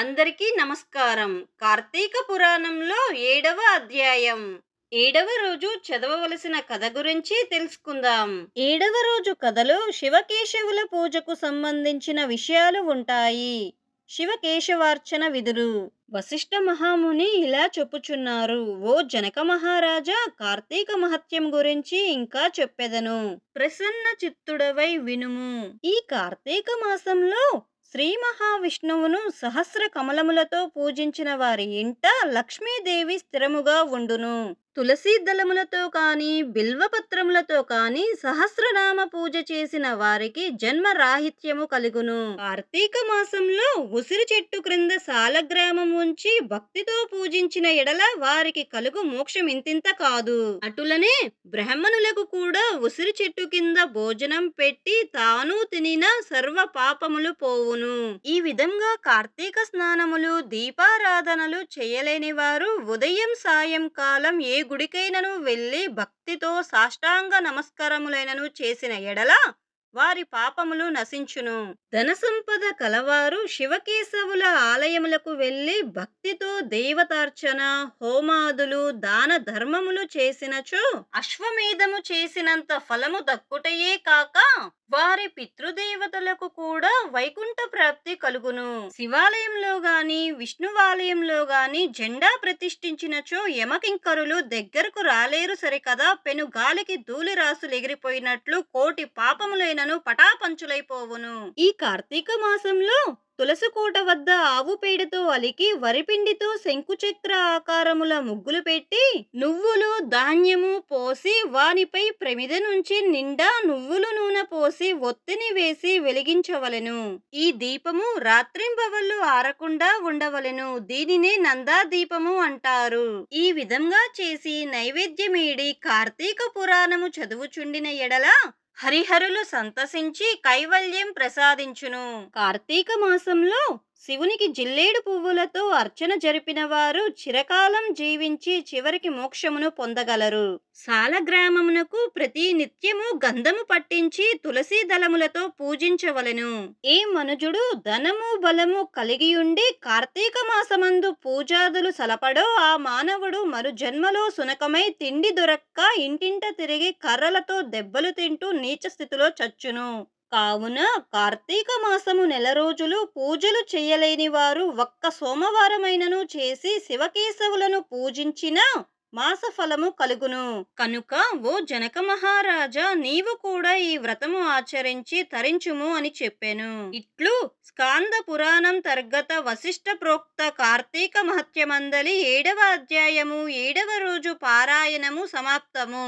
అందరికీ నమస్కారం. కార్తీక పురాణంలో ఏడవ అధ్యాయం. ఏడవ రోజు చదవవలసిన కథ గురించి తెలుసుకుందాం. ఏడవ రోజు కథలో శివకేశవుల పూజకు సంబంధించిన విషయాలు ఉంటాయి. శివకేశవార్చన విధులు. వశిష్ఠ మహాముని ఇలా చెప్పుచున్నారు. ఓ జనక మహారాజా కార్తీక మహత్యం గురించి ఇంకా చెప్పెదను. ప్రసన్న చిత్తుడవై వినుము. ఈ కార్తీక మాసంలో శ్రీ మహావిష్ణువును సహస్ర కమలములతో పూజించిన వారి ఇంట లక్ష్మీదేవి స్థిరముగా ఉండును. తులసీ దళములతో కానీ బిల్వపత్రములతో కానీ సహస్రనామ పూజ చేసిన వారికి జన్మ రాహిత్యము కలుగును. కార్తీక మాసంలో ఉసిరి చెట్టు క్రింద సాలగ్రామం ఉంచి భక్తితో పూజించిన ఎడల వారికి కలుగు మోక్షం ఇంతింత కాదు. అటులనే బ్రాహ్మణులకు కూడా ఉసిరి చెట్టు కింద భోజనం పెట్టి తాను తినిన సర్వ పాపములు పోవును. ఈ విధంగా కార్తీక స్నానములు దీపారాధనలు చేయలేని వారు ఉదయం సాయంకాలం ఏ గుడికైనను వెళ్ళి భక్తితో సాష్టాంగ నమస్కారములైనను చేసిన ఎడల వారి పాపములు నశించును. ధన సంపద కలవారు శివకేశవుల ఆలయములకు వెళ్ళి భక్తితో దేవతార్చన హోమాదులు దాన ధర్మములు చేసినచో అశ్వమేధము చేసినంత ఫలము దక్కుటయే కాక వారి పితృదేవతలకు కూడా వైకుంఠ ప్రాప్తి కలుగును. శివాలయంలో గాని విష్ణువాలయంలో గాని జెండా ప్రతిష్ఠించినచో యమకింకరులు దగ్గరకు రాలేరు సరికదా. పెను గాలికి ధూళి రాసులు ఎగిరిపోయినట్లు కోటి పాపములైనను పటాపంచులైపోవును. ఈ కార్తీక మాసంలో తులసికోట వద్ద ఆవు పేడతో అలికి వరిపిండితో శంకుచక్ర ఆకారముల ముగ్గులు పెట్టి నువ్వులు ధాన్యము పోసి వానిపై ప్రమిద నుంచి నిండా నువ్వులు నూనె పోసి ఒత్తిని వేసి వెలిగించవలెను. ఈ దీపము రాత్రింబవళ్ళు ఆరకుండా ఉండవలెను. దీనినే నందా దీపము అంటారు. ఈ విధంగా చేసి నైవేద్యమేడి కార్తీక పురాణము చదువుచుండిన ఎడల హరిహరులు సంతసించి కైవల్యం ప్రసాదించును. కార్తీక మాసంలో శివునికి జిల్లేడు పువ్వులతో అర్చన జరిపిన వారు చిరకాలం జీవించి చివరికి మోక్షమును పొందగలరు. సాలగ్రామమునకు ప్రతి నిత్యము గంధము పట్టించి తులసి దళములతో పూజించవలెను. ఏ మనుజుడు ధనము బలము కలిగియుండి కార్తీక మాసమందు పూజాదులు సలపడో ఆ మానవుడు మరు జన్మలో సునకమై తిండి దొరక్క ఇంటింట తిరిగి కర్రలతో దెబ్బలు తింటూ నీచ స్థితిలో చచ్చును. కావున కార్తీక మాసము నెల రోజులు పూజలు చేయలేని వారు ఒక్క సోమవారమైనను చేసి శివకేశవులను పూజించిన మాసఫలము కలుగును. కనుక ఓ జనక మహారాజా నీవు కూడా ఈ వ్రతము ఆచరించి తరించుము అని చెప్పాను. ఇట్లు స్కాంద పురాణం తర్గత వశిష్ఠ ప్రోక్త కార్తీక మహత్యమందలి ఏడవ అధ్యాయము ఏడవ రోజు పారాయణము సమాప్తము.